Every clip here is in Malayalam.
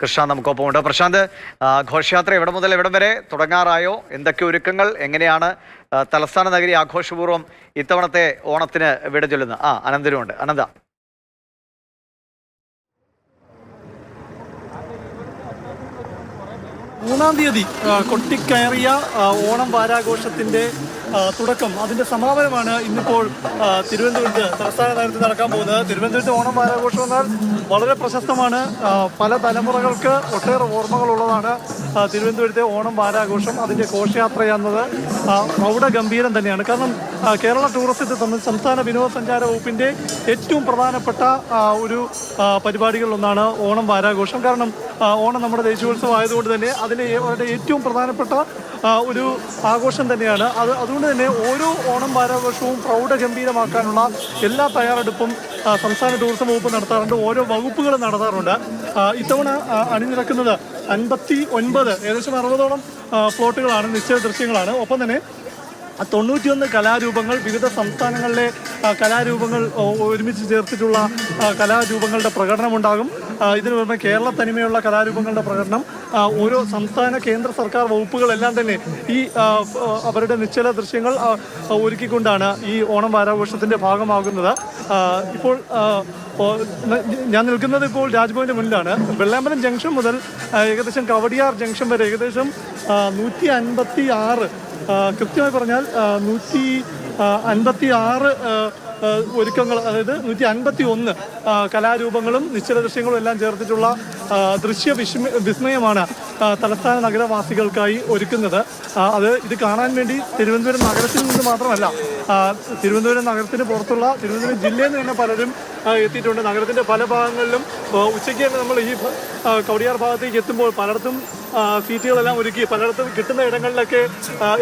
കൃഷ്ണ നമുക്കൊപ്പമുണ്ട് പ്രശാന്ത് ഘോഷയാത്ര എവിടെ മുതൽ എവിടം വരെ തുടങ്ങാറായോ? എന്തൊക്കെ ഒരുക്കങ്ങൾ? എങ്ങനെയാണ് തലസ്ഥാന നഗരി ആഘോഷപൂർവം ഇത്തവണത്തെ ഓണത്തിന് വിട ചൊല്ലുന്നത്? ആ അനന്തരമുണ്ട് അനന്ത. മൂന്നാം തീയതി കൊട്ടിക്കയറിയ ഓണം വാരാഘോഷത്തിന്റെ തുടക്കം. അതിന്റെ സമാപനമാണ് ഇന്നിപ്പോൾ തിരുവനന്തപുരത്ത് തലസ്ഥാന നഗരത്തിൽ നടക്കാൻ പോകുന്നത്. തിരുവനന്തപുരത്ത് ഓണം വാരാഘോഷം എന്നാൽ വളരെ പ്രശസ്തമാണ്. പല തലമുറകൾക്ക് ഒട്ടേറെ ഓർമ്മകളുള്ളതാണ് തിരുവനന്തപുരത്തെ ഓണം വാരാഘോഷം അതിന്റെ ഘോഷയാത്ര എന്നത് പ്രൗഢ പ്രൗഢഗംഭീരം തന്നെയാണ്. കാരണം കേരള ടൂറിസത്തെ സംബന്ധിച്ച് സംസ്ഥാന വിനോദസഞ്ചാര വകുപ്പിന്റെ ഏറ്റവും പ്രധാനപ്പെട്ട ഒരു പരിപാടികളിലൊന്നാണ് ഓണം വാരാഘോഷം. കാരണം ഓണം നമ്മുടെ ദേശീയോത്സവം ആയതുകൊണ്ട് തന്നെ അതിലെ ഏറ്റവും പ്രധാനപ്പെട്ട ഒരു ആഘോഷം തന്നെയാണ്. അത് അതുകൊണ്ട് തന്നെ ഓരോ ഓണം വാരാഘോഷവും പ്രൗഢഗംഭീരമാക്കാനുള്ള എല്ലാ തയ്യാറെടുപ്പും സംസ്ഥാന ടൂറിസം വകുപ്പ് നടത്താറുണ്ട്. ഓരോ വകുപ്പുകളും നടത്താറുണ്ട്. ഇത്തവണ അണിനിരക്കുന്നത് അൻപത്തി ഒൻപത് ഏകദേശം അറുപതോളം പ്ലോട്ടുകളാണ് നിശ്ചയ ദൃശ്യങ്ങളാണ്. ഒപ്പം തന്നെ തൊണ്ണൂറ്റിയൊന്ന് കലാരൂപങ്ങൾ വിവിധ സംസ്ഥാനങ്ങളിലെ കലാരൂപങ്ങൾ ഒരുമിച്ച് ചേർത്തിട്ടുള്ള കലാരൂപങ്ങളുടെ പ്രകടനം ഉണ്ടാകും ആ, ഇതിനു പുറമെ കേരള തനിമയുള്ള കലാരൂപങ്ങളുടെ പ്രകടനം ഓരോ സംസ്ഥാന കേന്ദ്ര സർക്കാർ വകുപ്പുകളെല്ലാം തന്നെ ഈ അവരുടെ നിശ്ചല ദൃശ്യങ്ങൾ ഒരുക്കിക്കൊണ്ടാണ് ഈ ഓണം വാരാഘോഷത്തിന്റെ ഭാഗമാകുന്നത്. ഇപ്പോൾ ഞാൻ നിൽക്കുന്നത് ഇപ്പോൾ രാജ്ഭവന്റെ മുന്നിലാണ്. വെള്ളാമ്പലം ജംഗ്ഷൻ മുതൽ ഏകദേശം കവടിയാർ ജംഗ്ഷൻ വരെ ഏകദേശം നൂറ്റി അൻപത്തി ആറ് കൃത്യമായി പറഞ്ഞാൽ നൂറ്റി അൻപത്തി ആറ് ഒരുക്കങ്ങൾ അതായത് നൂറ്റി അൻപത്തി ഒന്ന് കലാരൂപങ്ങളും നിശ്ചല ദൃശ്യങ്ങളും എല്ലാം ചേർത്തിട്ടുള്ള ദൃശ്യ വിസ്മയമാണ് തലസ്ഥാന നഗരവാസികൾക്കായി ഒരുക്കുന്നത്. അത് ഇത് കാണാൻ വേണ്ടി തിരുവനന്തപുരം നഗരത്തിൽ നിന്ന് മാത്രമല്ല തിരുവനന്തപുരം നഗരത്തിന് പുറത്തുള്ള തിരുവനന്തപുരം ജില്ലയിൽ നിന്ന് തന്നെ പലരും എത്തിയിട്ടുണ്ട്. നഗരത്തിന്റെ പല ഭാഗങ്ങളിലും ഉച്ചയ്ക്ക് തന്നെ നമ്മൾ ഈ കവടിയാർ ഭാഗത്തേക്ക് എത്തുമ്പോൾ പലയിടത്തും സീറ്റുകളെല്ലാം ഒരുക്കി പലയിടത്തും കിട്ടുന്ന ഇടങ്ങളിലൊക്കെ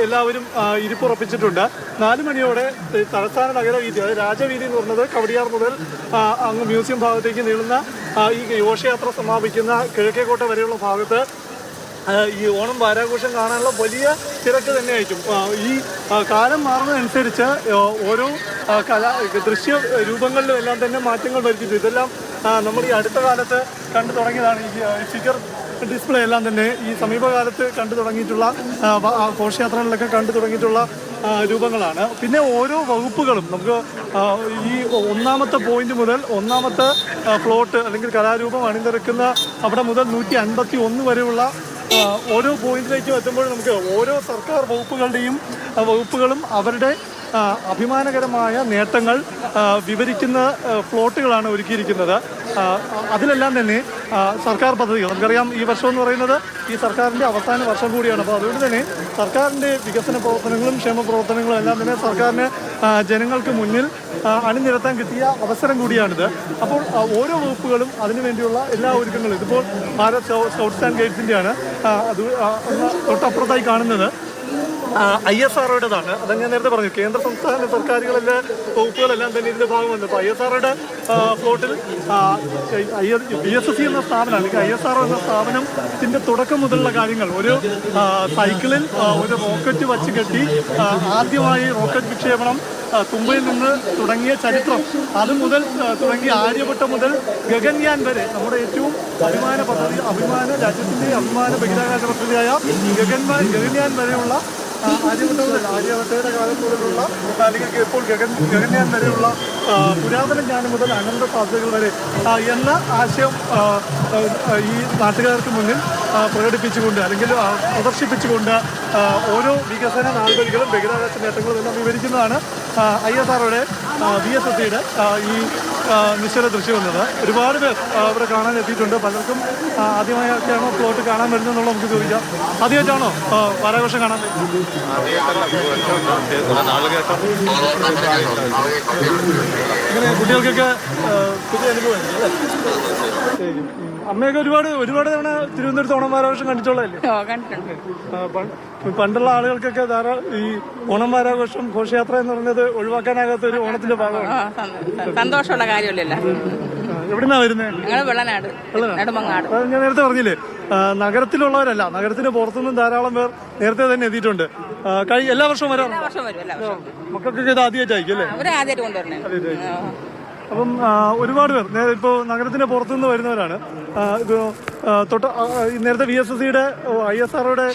എല്ലാവരും ഇരിപ്പുറപ്പിച്ചിട്ടുണ്ട് നാല് മണിയോടെ തലസ്ഥാന നഗര വീതി അതായത് രാജവീതി എന്ന് പറഞ്ഞത് കവടിയാർ മുതൽ അങ്ങ് മ്യൂസിയം ഭാഗത്തേക്ക് നീളുന്ന ഈ ഘോഷയാത്ര സമാപിക്കുന്ന കിഴക്കേക്കോട്ട വരെയുള്ള ഭാഗത്ത് ഈ ഓണം വാരാഘോഷം കാണാനുള്ള വലിയ തിരക്ക് തന്നെയായിരിക്കും. ഈ കാലം മാറുന്നതനുസരിച്ച് ഓരോ കലാ ദൃശ്യ രൂപങ്ങളിലും എല്ലാം തന്നെ മാറ്റങ്ങൾ വരുത്തിയിട്ടുണ്ട്. ഇതെല്ലാം നമ്മൾ ഈ അടുത്ത കാലത്ത് കണ്ടു തുടങ്ങിയതാണ്. ഈ ഫിഗർ ഡിസ്പ്ലേ എല്ലാം തന്നെ ഈ സമീപകാലത്ത് കണ്ടു തുടങ്ങിയിട്ടുള്ള ഘോഷയാത്രകളിലൊക്കെ കണ്ടു തുടങ്ങിയിട്ടുള്ള രൂപങ്ങളാണ്. പിന്നെ ഓരോ വകുപ്പുകളും നമുക്ക് ഈ ഒന്നാമത്തെ പോയിന്റ് മുതൽ ഒന്നാമത്തെ പ്ലോട്ട് അല്ലെങ്കിൽ കലാരൂപം അണിനിരക്കുന്ന അവിടെ മുതൽ നൂറ്റി അൻപത്തി ഒന്ന് വരെയുള്ള ഓരോ പോയിന്റിലേക്കും എത്തുമ്പോൾ നമുക്ക് ഓരോ സർക്കാർ വകുപ്പുകളുടെയും വകുപ്പുകളും അവരുടെ അഭിമാനകരമായ നേട്ടങ്ങൾ വിവരിക്കുന്ന പ്ലോട്ടുകളാണ് ഒരുക്കിയിരിക്കുന്നത്. അതിലെല്ലാം തന്നെ സർക്കാർ പദ്ധതികൾ. നമുക്കറിയാം ഈ വർഷം എന്ന് പറയുന്നത് ഈ സർക്കാരിന്റെ അവസാന വർഷം കൂടിയാണ്. അപ്പോൾ അതുകൊണ്ട് തന്നെ സർക്കാരിന്റെ വികസന പ്രവർത്തനങ്ങളും ക്ഷേമ പ്രവർത്തനങ്ങളും എല്ലാം തന്നെ സർക്കാരിന് ജനങ്ങൾക്ക് മുന്നിൽ അണിനിരത്താൻ കിട്ടിയ അവസരം കൂടിയാണിത്. അപ്പോൾ ഓരോ വകുപ്പുകളും അതിനുവേണ്ടിയുള്ള എല്ലാ ഒരുക്കങ്ങളും. ഇതിപ്പോൾ ഭാരത് സ്കൗട്ട്സ് ആൻഡ് ഗൈഡ്സിന്റെയാണ് അത് തൊട്ടപ്പുറത്തായി കാണുന്നത്. ഐ എസ് ആർഒയുടേതാണ് അത് ഞാൻ നേരത്തെ പറഞ്ഞു കേന്ദ്ര സംസ്ഥാന സർക്കാരുകളെല്ലാം വകുപ്പുകളെല്ലാം തന്നെ ഇതിന്റെ ഭാഗമുണ്ട് അപ്പോൾ ഐ എസ് ആർഒയുടെ ഫ്ലോട്ടിൽ ബി എസ് എസ് സി എന്ന സ്ഥാപനം അല്ലെങ്കിൽ ഐ എസ് ആർ എന്ന സ്ഥാപനത്തിന്റെ തുടക്കം മുതലുള്ള കാര്യങ്ങൾ ഒരു സൈക്കിളിൽ ഒരു റോക്കറ്റ് വച്ച് കെട്ടി ആദ്യമായി റോക്കറ്റ് വിക്ഷേപണം തുമ്പയിൽ നിന്ന് തുടങ്ങിയ ചരിത്രം അത് മുതൽ തുടങ്ങിയ തുടങ്ങി ആര്യഭട്ടം മുതൽ ഗഗൻയാൻ വരെ നമ്മുടെ ഏറ്റവും അഭിമാന പദ്ധതി അഭിമാന രാജ്യത്തിന്റെ അഭിമാന ബഹിരാകാശ പദ്ധതിയായ ഗഗൻമാൻ ഗഗൻയാൻ വരെയുള്ള ആ, ആര്യഭട്ടം മുതൽ ആര്യഭട്ടയുടെ കാലം മുതലുള്ള അല്ലെങ്കിൽ ഇപ്പോൾ ഗഗൻ വരെയുള്ള പുരാതന ജ്ഞാനം മുതൽ അനന്ത സാധ്യതകൾ വരെ എന്ന ആശയം ഈ നാട്ടുകാർക്ക് മുന്നിൽ പ്രകടിപ്പിച്ചുകൊണ്ട് അല്ലെങ്കിൽ പ്രദർശിപ്പിച്ചുകൊണ്ട് ഓരോ വികസന നാൾവഴികളും ബഹിരാകാശ നേട്ടങ്ങളും എല്ലാം വിവരിക്കുന്നതാണ് ഐ എസ് ആർഒയുടെ ബി എസ് എസ് സിയുടെ ഈ നിശ്ചല ദൃശ്യം എന്നത് ഒരുപാട് പേർ അവിടെ കാണാൻ എത്തിയിട്ടുണ്ട് പലർക്കും ആ, ആദ്യമായൊക്കെയാണോ പ്ലോട്ട് കാണാൻ വരുന്നതെന്നുള്ള നമുക്ക് ചോദിക്കാം ആദ്യമായിട്ടാണോ വാരാഘോഷം കാണാൻ? ഇങ്ങനെ കുട്ടികൾക്കൊക്കെ പുതിയ. ഉം. അമ്മയൊക്കെ ഒരുപാട് ഒരുപാട് തവണ തിരുവനന്തപുരത്ത് ഓണം വാരാഘോഷം കണ്ടിട്ടുള്ളതല്ലേ? ഓ കണ്ടിട്ടുണ്ട്. ആ, പണ്ട് പണ്ടുള്ള ആളുകൾക്കൊക്കെ ധാരാളം ഈ ഓണം വാരാഘോഷം ഘോഷയാത്ര എന്ന് പറഞ്ഞത് ഒഴിവാക്കാനാകാത്ത ഒരു ഓണത്തിന്റെ ഭാഗമാണ്. ആ, സന്തോ- സന്തോഷമുള്ള കാര്യമല്ലല്ലോ. എവിടുന്നാ വരുന്നത് ഞങ്ങൾ വെള്ളനാട് നെടുമങ്ങാട്. അത് ഞാൻ നേരത്തെ പറഞ്ഞില്ലേ ആ, നഗരത്തിലുള്ളവരല്ല നഗരത്തിന് പുറത്തുനിന്നും ധാരാളം പേർ നേരത്തെ തന്നെ എത്തിയിട്ടുണ്ട്. ആ, കഴി എല്ലാ വർഷവും വരാറുണ്ട്? എല്ലാ വർഷവും വരും എല്ലാ വർഷവും മക്കൾക്കൊക്കെ ഇത് ആദ്യമായിട്ടായിരിക്കും അല്ലേ? അവരെ ആദ്യമായിട്ട് കൊണ്ടുവരണേ ആ. അപ്പം ഒരുപാട് പേർ. നേരെ ഇപ്പോൾ നഗരത്തിന്റെ പുറത്തുനിന്ന് വരുന്നവരാണ്. ഇത് തൊട്ട് നേരത്തെ വി എസ് എസ് സിയുടെ ഐ എസ് ആർഒയുടെ